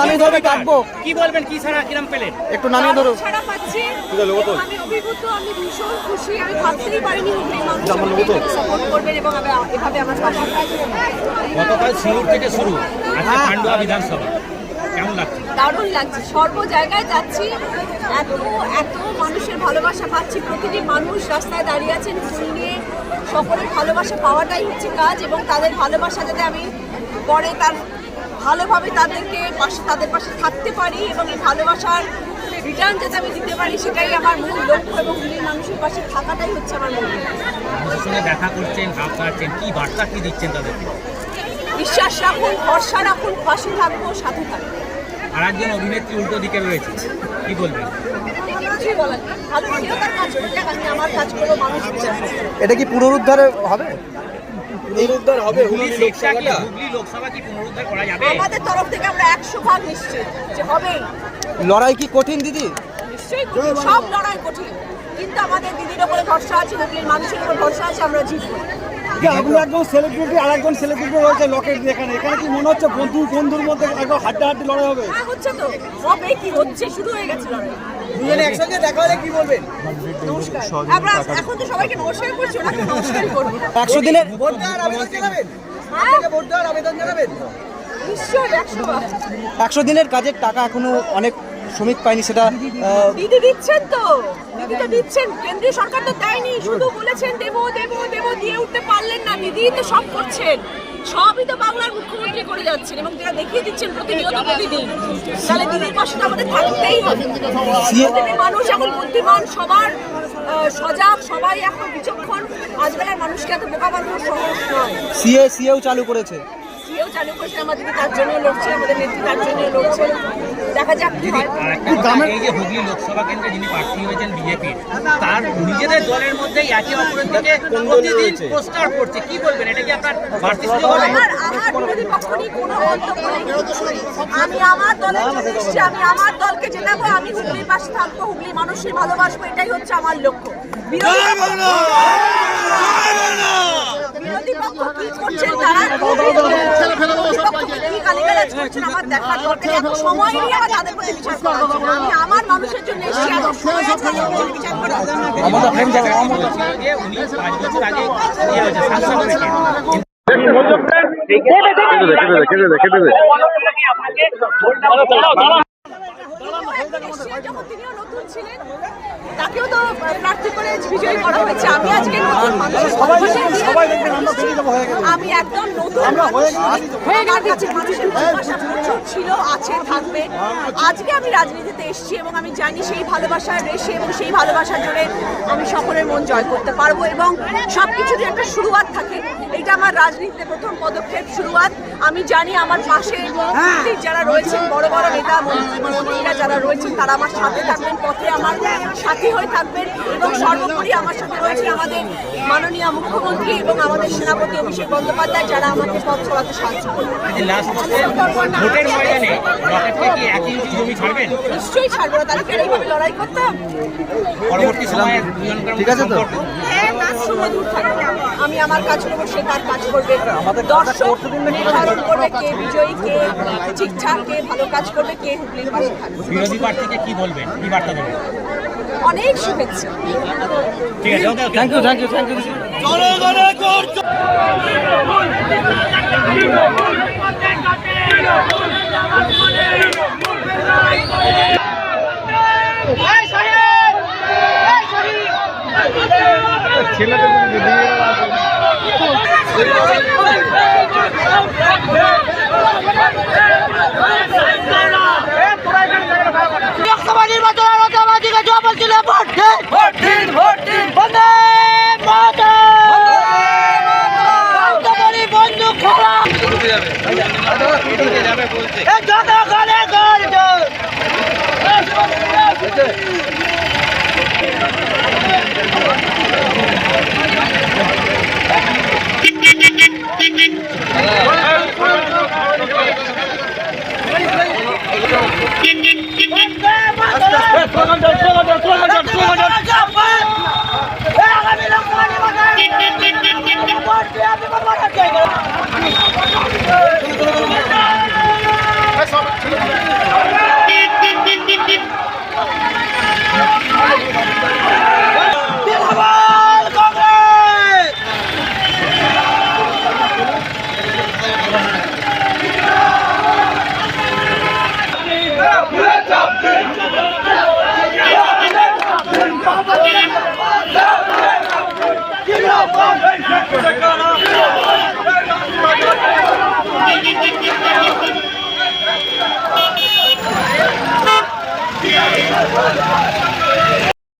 নামিয়ে ধরবে কাটবো। কি বলবেন কি ছাড়া কিরম পেলেন? একটু নামিয়ে ধরো। পাচ্ছি। আমি অভিভূত আমি ভীষণ খুশি। আমি ভাবতেই পারিনি মানুষ সাপোর্ট করবেন এবং আমি- এভাবে আমার পাশে থাকবেন গতকাল সিঙ্গুর থেকে শুরু। আজকে পান্ডুয়া বিধানসভা। কেমন লাগছে? দারুণ লাগছে। সর্ব জায়গায় যাচ্ছি। এত এত মানুষের ভালোবাসা পাচ্ছি। প্রতিটি মানুষ রাস্তায় দাঁড়িয়ে আছেন ফুল নিয়ে। সকলের ভালোবাসা পাওয়াটাই হচ্ছে কাজ এবং তাদের ভালোবাসা যাতে আমি পরে তার ভালোভাবে তাদেরকে পাশে তাদের পাশে থাকতে পারি এবং এই ভালোবাসার রিটার্ন যাতে আমি দিতে পারি সেটাই আমার মূল লক্ষ্য এবং হুগলির মানুষের পাশে থাকাটাই হচ্ছে আমার মূল সঙ্গে দেখা করছেন ভাব কাটছেন কি বার্তা কি দিচ্ছেন তাদেরকে? বিশ্বাস রাখুন ভরসা রাখুন পাশে থাকব সাথে থাকব। আর একজন অভিনেত্রী উল্টো দিকে রয়েছে কি বলবেন। এটা কি পুনরুদ্ধারে হবে? পুনরুদ্ধার হবে হুগলি লোকসভা কি হুগলি লোকসভা কি পুনরুদ্ধার করা যাবে? আমাদের তরফ থেকে আমরা একশো ভাগ নিশ্চিত যে হবেই। লড়াই কি কঠিন দিদি? নিশ্চয়ই সব লড়াই কঠিন। কিন্তু আমাদের দিদির উপরে ভরসা আছে হুগলির মানুষের উপর ভরসা আছে আমরা জিতবো। যে আপনি একজন সেলিব্রিটি আর একজন সেলিব্রিটি রয়েছে লকেট এখানে এখানে কি মনে হচ্ছে বন্ধু বন্ধুর মধ্যে একদম হাড্ডাহাড্ডি লড়াই হবে? হ্যাঁ হচ্ছে তো। হবে কি? হচ্ছে শুরু হয়ে গেছে লড়াই। দুজনে একসঙ্গে দেখা হলে কি বলবেন? নমস্কার। আমরা এখন তো সবাইকে নমস্কার করছি ওনাকে নমস্কারই করব। একশো দিনের ভোট দেওয়ার আবেদন জানাবেন? হ্যাঁ? ভোট দেওয়ার আবেদন জানাবেন? নিশ্চয়ই একশো একশো দিনের কাজের টাকা এখনও অনেক শ্রমিক পায়নি সেটা দিদি দিচ্ছেন তো। দিদি তো দিচ্ছেন। কেন্দ্রীয় সরকার তো দেয়নি শুধু বলেছেন দেবো দেবো দেবো দিয়ে উঠতে পারলেন না। দিদি তো সব করছেন। সবই তো বাংলার মুখ্যমন্ত্রী করে যাচ্ছেন এবং তারা দেখিয়ে দিচ্ছেন প্রতিনিয়ত প্রতিদিন। তাহলে দিদির পাশে তো আমাদের থাকতেই হবে। মানুষ এখন বুদ্ধিমান সবার সজাগ সবাই এখন বিচক্ষণ। আজকালের মানুষকে এত বোকা বানানো সহজ নয়। সিএ সিএও চালু করেছে। সিএও চালু করেছে আমাদের তার জন্য লড়ছে আমাদের নেত্রী তার জন্য লড়ছে। দেখা যাক কি হয়। আর একটা কথা, এই যে হুগলি লোকসভা কেন্দ্রে যিনি প্রার্থী হয়েছেন বিজেপির তার নিজেদের দলের মধ্যে একে অপরের দিকে প্রতিদিন পোস্টার করছে। কি বলবেন? এটা কি আপনার বাড়তি সুযোগ হবে আমার আমার বিরোধী পক্ষ নিয়ে কোনো মন্তব্য নেই। আমি আমার দলের জন্য আমি আমার দলকে জেতাবো আমি হুগলির পাশে থাকব হুগলি মানুষের ভালোবাসবো এটাই হচ্ছে আমার লক্ষ্য। বিরোধী পক্ষ কি করছেন তারা বিরোধী পক্ষ কি গালিগালাজ করছেন আমার দেখার দরকার এত সময় নিয়ে আমার তাদের প্রতি বিচার করা হচ্ছে। না। আমি আমার মানুষের জন্য এসেছি এত সময় আছে তাদের প্রতি বিচার করা হচ্ছে। না। বলছিল যে উনি পাঁচ বছর আগে ইয়ে হয়েছে সাংসদ হয়েছেন যখন তিনিও নতুন ছিলেন, তাকেও তো প্রার্থী করে বিজয়ী করা হয়েছে। আমি আজকে নতুন মানুষের ভালোবাসা দিয়ে আমি একদম নতুন হয়ে ভালোবাসা ছিল আছে থাকবে। আজকে আমি রাজনীতিতে এসেছি এবং আমি জানি সেই ভালোবাসার রেশে এবং সেই ভালোবাসার জোরে আমি সকলের মন জয় করতে পারব এবং সব কিছুরই একটা শুরুয়াত থাকে এটা আমার রাজনীতিতে প্রথম পদক্ষেপ শুরুয়াত। আমি জানি আমার পাশে যারা রয়েছেন বড় বড় নেতা মন্ত্রী মন্ত্রীরা যারা রয়েছেন তারা আমার সাথে থাকবেন পথে আমার সাথী হয়ে থাকবেন এবং সর্বোপরি আমার সাথে রয়েছে আমাদের মাননীয় মুখ্যমন্ত্রী এবং আমাদের সেনাপতি অভিষেক বন্দ্যোপাধ্যায় যারা আমাকে পথ চলাতে সাহায্য করবেন যে লাস্ট ভোটের ময়দানে কি এক ইঞ্চি জমি ছাড়বেন? নিশ্চয়ই ছাড়বো না তাহলে এইভাবে লড়াই করতাম পরবর্তী সময়ে ঠিক আছে তো? হ্যাঁ কাজ দূর থাকবে। আমি আমার কাজ করব সে তার কাজ করবে। দর্শক নির্ধারণ করবে কে বিজয়ী কে ঠিকঠাক কে ভালো কাজ করবে কে হুগলির পাশে থাকবে। বিরোধী প্রার্থীকে কি বলবেন? কি বার্তা দেবেন? অনেক শুভেচ্ছা। ঠিক আছে thank you thank you thank you Lok Sabha নির্বাচন আর অসামাজিক জবাব ছিল ভোট দিন। ভোট দিন ভোট দিন। বন্দে খোলা যাবে বলছে